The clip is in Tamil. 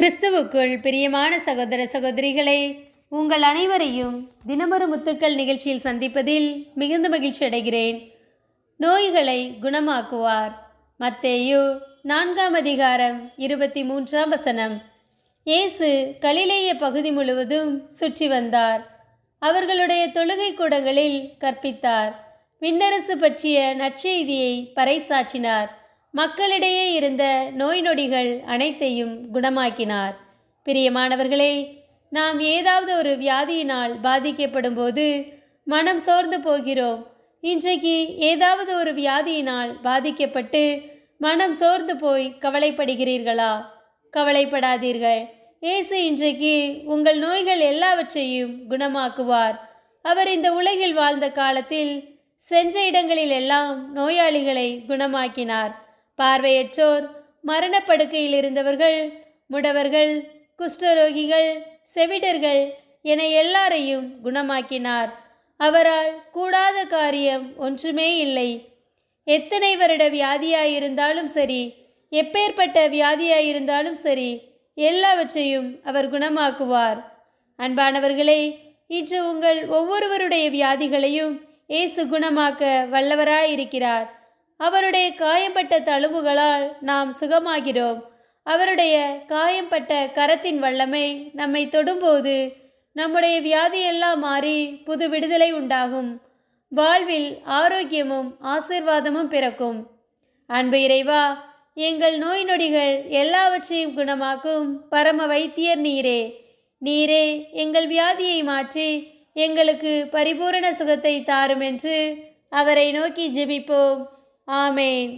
கிறிஸ்துவுக்குள் பிரியமான சகோதர சகோதரிகளே உங்கள் அனைவரையும் தினமொரு முத்துக்கள் நிகழ்ச்சியில் சந்திப்பதில் மிகுந்த மகிழ்ச்சி அடைகிறேன். நோய்களை குணமாக்குவார். மத்தேயு நான்காம் அதிகாரம் இருபத்தி மூன்றாம் வசனம். இயேசு கலிலேய பகுதி முழுவதும் சுற்றி வந்தார். அவர்களுடைய தொழுகை கூடங்களில் கற்பித்தார். விண்ணரசு பற்றிய நற்செய்தியை பறைசாற்றினார். மக்களிடையே இருந்த நோய் நொடிகள் அனைத்தையும் குணமாக்கினார். பிரியமானவர்களே நாம் ஏதாவது ஒரு வியாதியினால் பாதிக்கப்படும் போது மனம் சோர்ந்து போகிறோம். இன்றைக்கு ஏதாவது ஒரு வியாதியினால் பாதிக்கப்பட்டு மனம் சோர்ந்து போய் கவலைப்படுகிறீர்களா? கவலைப்படாதீர்கள். இயேசு இன்றைக்கு உங்கள் நோய்கள் எல்லாவற்றையும் குணமாக்குவார். அவர் இந்த உலகில் வாழ்ந்த காலத்தில் சென்ற இடங்களில் எல்லாம் நோயாளிகளை குணமாக்கினார். பார்வையற்றோர் மரணப்படுக்கையில் இருந்தவர்கள் முடவர்கள் குஷ்டரோகிகள் செவிடர்கள் என எல்லாரையும் குணமாக்கினார். அவரால் கூடாத காரியம் ஒன்றுமே இல்லை. எத்தனை வருட வியாதியாயிருந்தாலும் சரி எப்பேற்பட்ட வியாதியாயிருந்தாலும் சரி எல்லாவற்றையும் அவர் குணமாக்குவார். அன்பானவர்களே இன்று உங்கள் ஒவ்வொருவருடைய வியாதிகளையும் இயேசு குணமாக்க வல்லவராயிருக்கிறார். அவருடைய காயம்பட்ட தழும்புகளால் நாம் சுகமாகிறோம். அவருடைய காயம்பட்ட கரத்தின் வல்லமை நம்மை தொடும்போது நம்முடைய வியாதியெல்லாம் மாறி புது விடுதலை உண்டாகும். வாழ்வில் ஆரோக்கியமும் ஆசிர்வாதமும் பிறக்கும். அன்பு இறைவா எங்கள் நோய் நொடிகள் எல்லாவற்றையும் குணமாக்கும் பரம வைத்தியர் நீரே. நீரே எங்கள் வியாதியை மாற்றி எங்களுக்கு பரிபூரண சுகத்தை தாரும் என்று அவரை நோக்கி ஜெபிப்போம். ஆமேன்